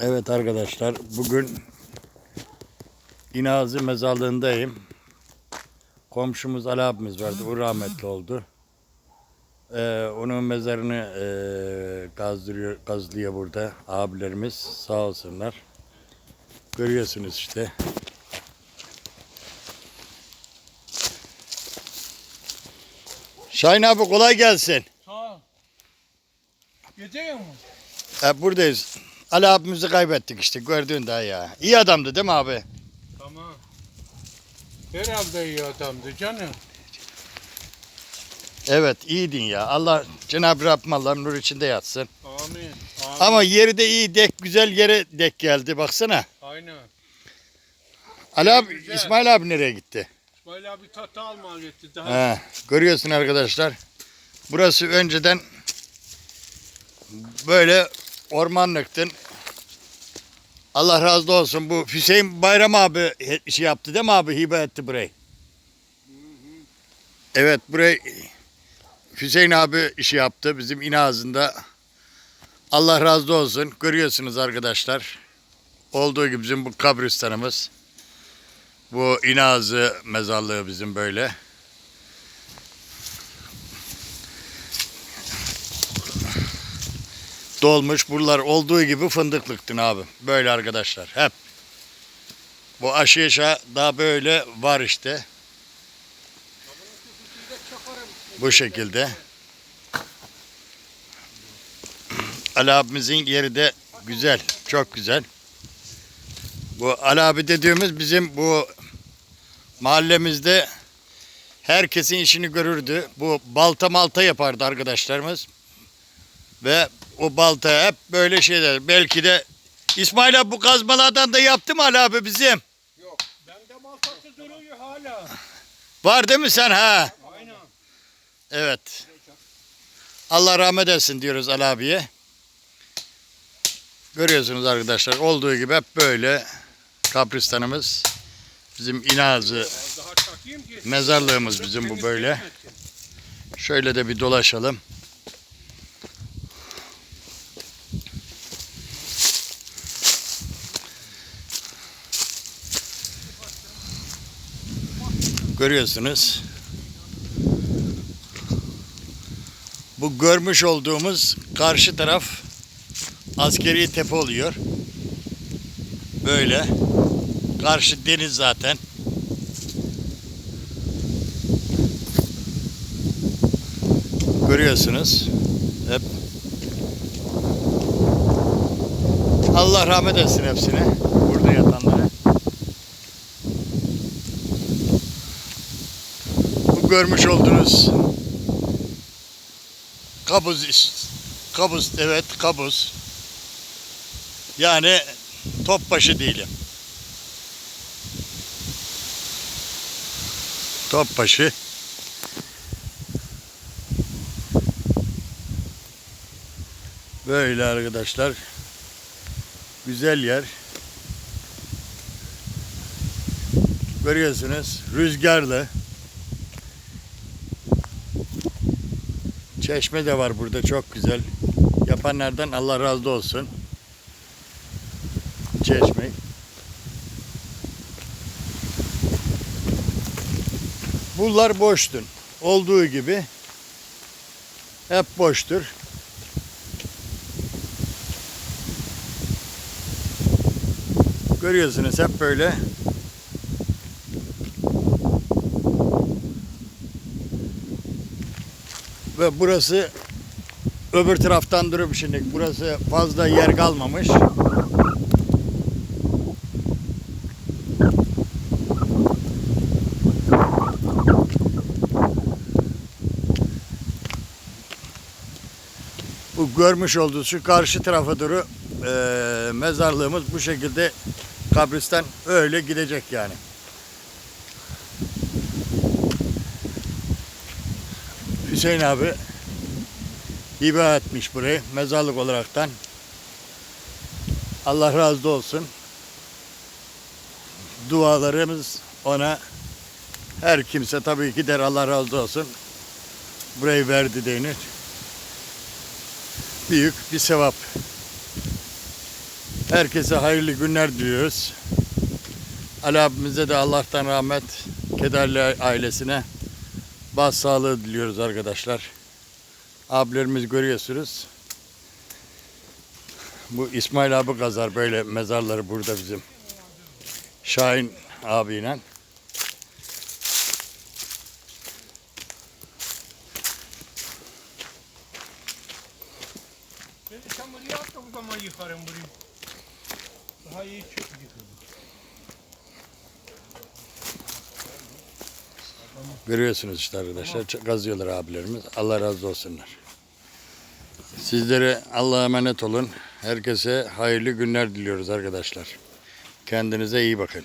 Evet arkadaşlar bugün İnazi mezarlığındayım. Komşumuz Ali abimiz vardı. O rahmetli oldu. Ee, onun mezarını ee, kazdırıyor, kazlıyor burada abilerimiz. Sağ olsunlar. Görüyorsunuz işte. Şahin abi kolay gelsin. Sağ ol. Gece mu? E, buradayız. Ali abimizi kaybettik işte gördüğün daha ya. İyi adamdı değil mi abi? Tamam. Herhalde iyi adamdı canım. Evet iyiydin ya. Allah Cenab-ı Rabbim Allah nur içinde yatsın. Amin. Amin. Ama yeri de iyi dek güzel yere dek geldi baksana. Aynen. Ali abi Güzel. İsmail abi nereye gitti? İsmail abi tatlı almaya gitti daha. He, görüyorsun arkadaşlar. Burası önceden böyle ormanlıktın. Allah razı olsun. Bu Hüseyin Bayram abi şey yaptı değil mi abi? Hibe etti burayı. Evet burayı Hüseyin abi işi yaptı bizim İnazı'nda. Allah razı olsun. Görüyorsunuz arkadaşlar. Olduğu gibi bizim bu kabristanımız. Bu İnazı mezarlığı bizim böyle. Dolmuş buralar olduğu gibi fındıklıktın abi. Böyle arkadaşlar hep. Bu yaşa daha böyle var işte. Bu şekilde. Ali abimizin yeri de güzel. Çok güzel. Bu Ali abi dediğimiz bizim bu mahallemizde herkesin işini görürdü. Bu balta malta yapardı arkadaşlarımız. Ve o balta hep böyle şeyler. Belki de İsmail abi bu kazmalardan da yaptı mı Ali abi bizim? Yok. Bende maltası duruyor hala. Var değil mi sen ha? Aynen. Evet. Allah rahmet etsin diyoruz Ali abiye. Görüyorsunuz arkadaşlar olduğu gibi hep böyle kapristanımız. Bizim inazı mezarlığımız bizim bu böyle. Şöyle de bir dolaşalım. Görüyorsunuz. Bu görmüş olduğumuz karşı taraf askeri tepe oluyor. Böyle. Karşı deniz zaten. Görüyorsunuz. Hep. Allah rahmet etsin hepsine. Burada yatanlara. Bu görmüş olduğunuz kabuz kabuz evet kabuz. Yani topbaşı değilim. Topbaşı. Böyle arkadaşlar. Güzel yer. Görüyorsunuz rüzgarlı. Çeşme de var burada çok güzel. Yapanlardan Allah razı olsun. Çeşme. Bunlar boştur. Olduğu gibi hep boştur. Görüyorsunuz hep böyle. Ve burası öbür taraftan durup şimdi burası fazla yer kalmamış. Bu görmüş olduğunuz şu karşı tarafa doğru eee, mezarlığımız bu şekilde kabristan öyle gidecek yani. Hüseyin abi hibe etmiş burayı mezarlık olaraktan. Allah razı olsun. Dualarımız ona her kimse tabii ki der Allah razı olsun. Burayı verdi denir. Büyük bir sevap. Herkese hayırlı günler diliyoruz. Ali abimize de Allah'tan rahmet, kederli ailesine bas sağlığı diliyoruz arkadaşlar. Abilerimiz görüyorsunuz. Bu İsmail abi kazar böyle mezarları burada bizim. Şahin abiyle. Beni çamur yap da o zaman yıkarım burayı. Daha iyi çık Görüyorsunuz işte arkadaşlar. Kazıyorlar abilerimiz. Allah razı olsunlar. Sizlere Allah'a emanet olun. Herkese hayırlı günler diliyoruz arkadaşlar. Kendinize iyi bakın.